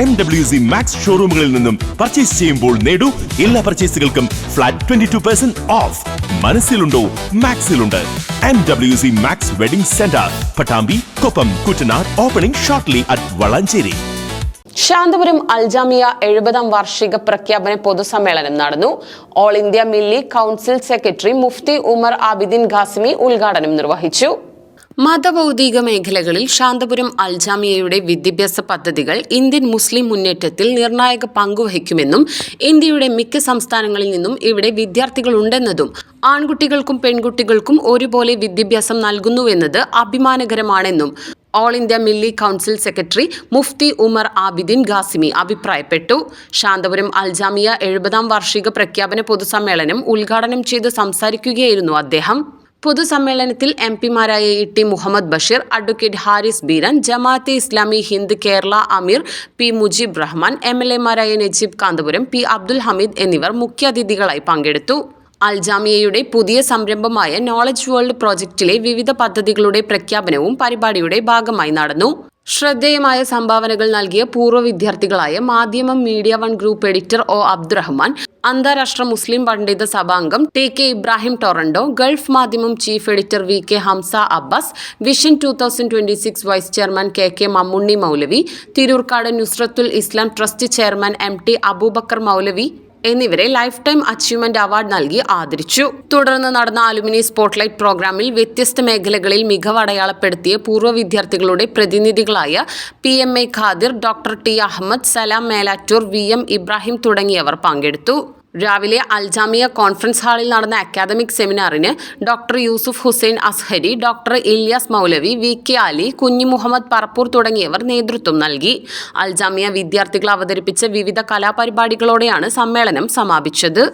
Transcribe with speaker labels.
Speaker 1: M W C Max ഷോറൂമുകളിൽ നിന്നും purchase ചെയ്യുമ്പോൾ നേടൂ. എല്ലാ പർച്ചേസുകൾക്കും flat twenty two percent off മനസ്സിലുണ്ടോ? മാക്സിലുണ്ട് M W C Max wedding centre Pattambi Koppam Kuttanad opening shortly at Valanchery.
Speaker 2: Santhapuram Aljamia എഴുപതാം വാർഷിക പ്രഖ്യാപന പൊതുസമ്മേളനം നടന്നു. All India Milli council secretary Mufti Umar Abidin Qasmi ഉദ്ഘാടനം നിർവഹിച്ചു. മതഭൗതിക മേഖലകളിൽ ശാന്തപുരം അൽജാമിയയുടെ വിദ്യാഭ്യാസ പദ്ധതികൾ ഇന്ത്യൻ മുസ്ലിം മുന്നേറ്റത്തിൽ നിർണായക പങ്കുവഹിക്കുമെന്നും ഇന്ത്യയുടെ മിക്ക സംസ്ഥാനങ്ങളിൽ നിന്നും ഇവിടെ വിദ്യാർത്ഥികളുണ്ടെന്നതും ആൺകുട്ടികൾക്കും പെൺകുട്ടികൾക്കും ഒരുപോലെ വിദ്യാഭ്യാസം നൽകുന്നുവെന്നത് അഭിമാനകരമാണെന്നും all India Milli council secretary Mufti Umar Abidin Qasmi അഭിപ്രായപ്പെട്ടു. ശാന്തപുരം അൽജാമിയ എഴുപതാം വാർഷിക പ്രഖ്യാപന പൊതുസമ്മേളനം ഉദ്ഘാടനം ചെയ്ത് സംസാരിക്കുകയായിരുന്നു അദ്ദേഹം. പൊതുസമ്മേളനത്തിൽ M പിമാരായ E T Muhammad Basheer advocate Haris Beeran Jamaate Islami Hind Kerala Ameer P Mujeeb Rahman M L എമാരായ Najeeb Kanthapuram P Abdul Hameed എന്നിവർ മുഖ്യാതിഥികളായി പങ്കെടുത്തു. അൽജാമിയയുടെ പുതിയ സംരംഭമായ നോളജ് വേൾഡ് പ്രോജക്റ്റിലെ വിവിധ പദ്ധതികളുടെ പ്രഖ്യാപനവും പരിപാടിയുടെ ഭാഗമായി നടന്നു. ശ്രദ്ധേയമായ സംഭാവനകൾ നൽകിയ പൂർവ വിദ്യാർത്ഥികളായ Madhyamam media one group editor O Abdurahman അന്താരാഷ്ട്ര മുസ്ലിം പണ്ഡിത സഭാംഗം T K Ibrahim Toronto Gulf Madhyamam chief editor V K Hamza Abbas vision two thousand twenty six vice chairman K K Mammunni Maulavi Tirurkad Nusrathul Islam trust chairman M T Abubakar Maulavi എന്നിവരെ life time achievement award നൽകി ആദരിച്ചു. തുടർന്ന് നടന്ന alumni spotlight പ്രോഗ്രാമിൽ വ്യത്യസ്ത മേഖലകളിൽ മികവ് അടയാളപ്പെടുത്തിയ പൂർവ വിദ്യാർത്ഥികളുടെ പ്രതിനിധികളായ P M A Khader doctor T Ahmed Salam Melattur V M Ibrahim തുടങ്ങിയവർ പങ്കെടുത്തു. രാവിലെ അൽജാമിയ കോൺഫറൻസ് ഹാളിൽ നടന്ന academic സെമിനാറിന് doctor Yusuf Hussain Azhari doctor Ilyas Maulavi V K Ali Kunhi Muhammad Parappur തുടങ്ങിയവർ നേതൃത്വം നൽകി. അൽജാമിയ വിദ്യാർത്ഥികൾ അവതരിപ്പിച്ച വിവിധ കലാപരിപാടികളോടെയാണ് സമ്മേളനം സമാപിച്ചത്.